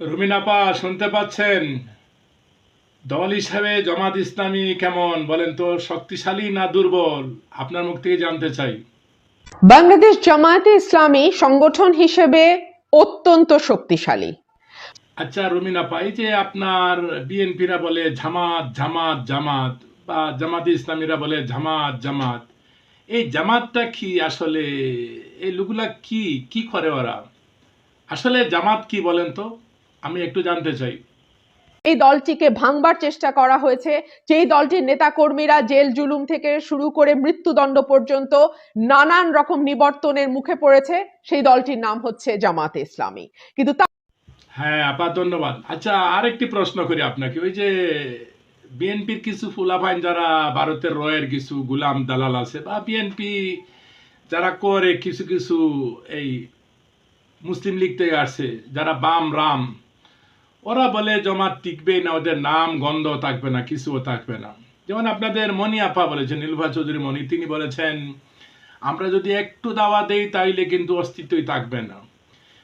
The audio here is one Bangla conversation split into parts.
রুমিনাপা শুনতে পাচ্ছেন? দল হিসাবে জামাত ইসলামী কেমন? বলেন তো শক্তিশালী না দুর্বল? আপনার মুখ থেকে জানতে চাই। বাংলাদেশ জামায়াতে ইসলামী সংগঠন হিসেবে অত্যন্ত শক্তিশালী। আচ্ছা রুমিনাপা এই যে আপনার বিএনপিরা বলে জামাত জামাত জামাত বা জামাত ইসলামীরা বলে জামাত জামাত এই জামাতটা কি আসলে এই লোকগুলা কি কি করে ওরা? আসলে জামাত কি বলেন তো? আমি একটু জানতে চাই। এই দলটিকে ভাঙবার চেষ্টা করা হয়েছে। যেই দলটির নেতাকর্মীরা জেল জুলুম থেকে শুরু করে মৃত্যুদণ্ড পর্যন্ত নানান রকম নিবর্তনের মুখে পড়েছে সেই দলটির নাম হচ্ছে জামাতে ইসলামী। কিন্তু হ্যাঁ আপা ধন্যবাদ। আচ্ছা আরেকটি প্রশ্ন করি আপনাকে। ওই যে বিএনপির কিছু ফুলাফাইন যারা ভারতের রয়ের কিছু গুলাম দালাল আছে বা বিএনপি যারা করে কিছু কিছু এই মুসলিম লীগ থেকে আসছে যারা বাম রাম ওরা বলে জমাত টিকবেই না, ওদের নাম, গন্ধ থাকবে না, কিছুও থাকবে না। যেমন আপনাদের মনি আপা বলেছেন নীলভা চৌধুরী মনি, তিনি বলেছেন, আমরা যদি একটু দাওয়া দেই, তাইলে কিন্তু অস্তিত্বই থাকবে না।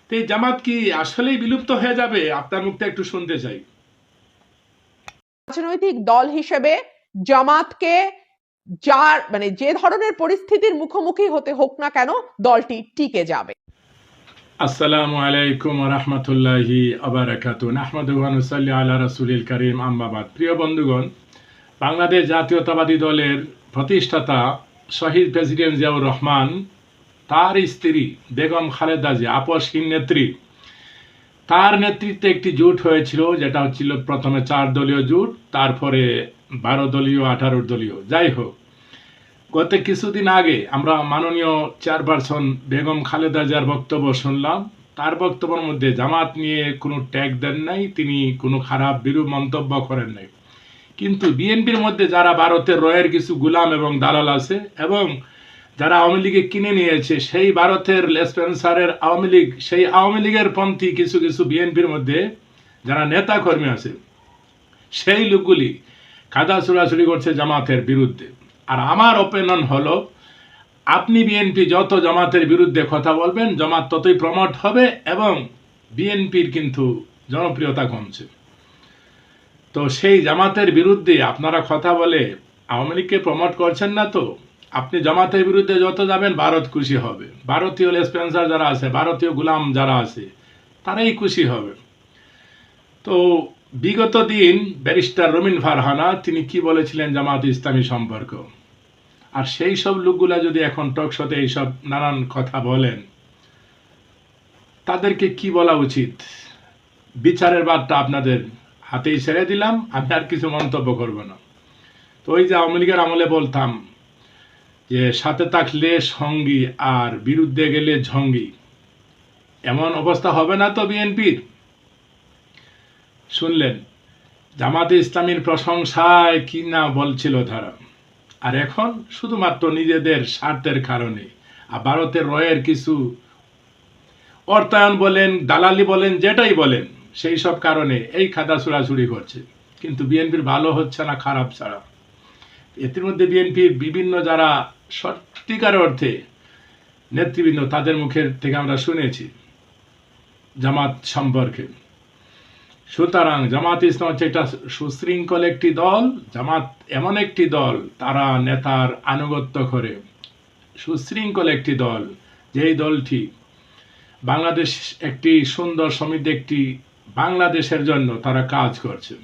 তো এই জামাত কি আসলেই বিলুপ্ত হয়ে যাবে? আপনার মুখটা একটু শুনতে চাই। রাজনৈতিক দল হিসেবে জামাতকে যার মানে যে ধরনের পরিস্থিতির মুখোমুখি হতে হোক না কেন, দলটি টিকে যাবে। আসসালামু আলাইকুম রহমতুল্লাহি আবরাকাত নাহমদুল্লি আল্লাহ রসুলিল করিম আম্বাবাদ প্রিয় বন্ধুগণ, বাংলাদেশ জাতীয়তাবাদী দলের প্রতিষ্ঠাতা শহীদ প্রেসিডেন্ট জিয়াউর রহমান, তার স্ত্রী বেগম খালেদা জিয়া, আপসহীন নেত্রী, তার নেতৃত্বে একটি জোট হয়েছিল, যেটা হচ্ছিল প্রথমে চার দলীয় জোট, তারপরে বারো দলীয়, আঠারো দলীয়। যাই হোক গত কিছুদিন আগে আমরা মাননীয় চেয়ারপারসন বেগম খালেদা জিয়ার বক্তব্য শুনলাম। তার বক্তব্যের মধ্যে জামাত নিয়ে কোনো ট্যাগ দেন নাই, তিনি কোনো খারাপ, বিরূপ মন্তব্য করেন নাই। কিন্তু বিএনপির মধ্যে যারা ভারতের রয়ের কিছু গুলাম এবং দালাল আছে এবং যারা আওয়ামী লীগে কিনে নিয়েছে, সেই ভারতের লেসপেন্সারের আওয়ামী লীগ, সেই আওয়ামী লীগের পন্থী কিছু কিছু বিএনপির মধ্যে যারা নেতা কর্মী আছে, সেই লোকগুলি কাদা চুরাচুরি করছে জামাতের বিরুদ্ধে। আর আমার ওপিনিয়ন হলো, আপনি বিএনপি যত জামাতের বিরুদ্ধে কথা বলবেন, জামাত ততই প্রমোট হবে এবং বিএনপির কিন্তু জনপ্রিয়তা কমছে। তো সেই জামাতের বিরুদ্ধে আপনারা কথা বলে আওয়ামী লীগকে প্রমোট করছেন না তো? আপনি জামাতের বিরুদ্ধে যত যাবেন, ভারত খুশি হবে। ভারতীয় লেসপেন্সার যারা আছে, ভারতীয় গুলাম যারা আছে, তারাই খুশি হবে। তো বিগত দিন ব্যারিস্টার রমিন ফারহানা, তিনি কি বলেছিলেন জামাত ইসলামী সম্পর্ক? আর সেই সব লোকগুলা যদি এখন টকশোতে এইসব নানান কথা বলেন, তাদেরকে কি বলা উচিত? বিচারের বাদটা আপনাদের হাতেই ছেড়ে দিলাম, আমি আর কিছু মন্তব্য করব না। তো ওই যে আওয়ামী লীগের আমলে বলতাম যে, সাথে থাকলে সঙ্গী আর বিরুদ্ধে গেলে ঝঙ্গি। এমন অবস্থা হবে না তো বিএনপির? শুনলেন, জামাতে ইসলামীর প্রশংসায় কি না বলছিল তারা আর এখন শুধুমাত্র নিজেদের স্বার্থের কারণে, আর ভারতের রয়ের কিছু অর্থায়ন বলেন, দালালি বলেন, যেটাই বলেন, সেই সব কারণে এই খাদা চুরাচুরি করছে। কিন্তু বিএনপির ভালো হচ্ছে না, খারাপ ছাড়া। এটির মধ্যে বিএনপির বিভিন্ন যারা সত্যিকার অর্থে নেতৃবৃন্দ, তাদের মুখের থেকে আমরা শুনেছি জামাত সম্পর্কে। সুতরাং জামাত ইসলাম হচ্ছে একটা সুশৃঙ্খল একটি দল। জামাত এমন একটি দল, তারা নেতার আনুগত্য করে। সুশৃঙ্খল একটি দল, যেই দলটি বাংলাদেশ একটি সুন্দর সমৃদ্ধ একটি বাংলাদেশের জন্য তারা কাজ করছে।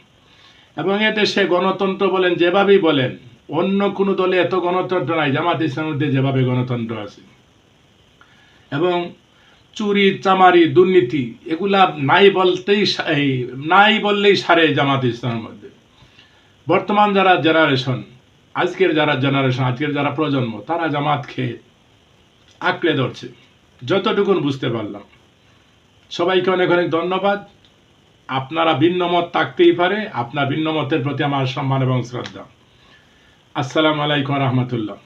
এবং এদেশে গণতন্ত্র বলেন, যেভাবেই বলেন, অন্য কোনো দলে এত গণতন্ত্র নাই। জামাত ইসলামের মধ্যে যেভাবে গণতন্ত্র আছে। এবং চুরি, চামারি, দুর্নীতি, এগুলা নাই বলতেই নাই বললেই সারে জামাত ইসলামের মধ্যে। বর্তমান যারা জেনারেশন আজকের যারা জেনারেশন আজকের যারা প্রজন্ম, তারা জামাত খেয়ে আঁকড়ে ধরছে। যতটুকুন বুঝতে পারলাম। সবাইকে অনেক অনেক ধন্যবাদ। আপনারা ভিন্ন মত থাকতেই পারে, আপনার ভিন্ন মতের প্রতি আমার সম্মান এবং শ্রদ্ধা। আসসালামু আলাইকুম রহমতুল্লাহ।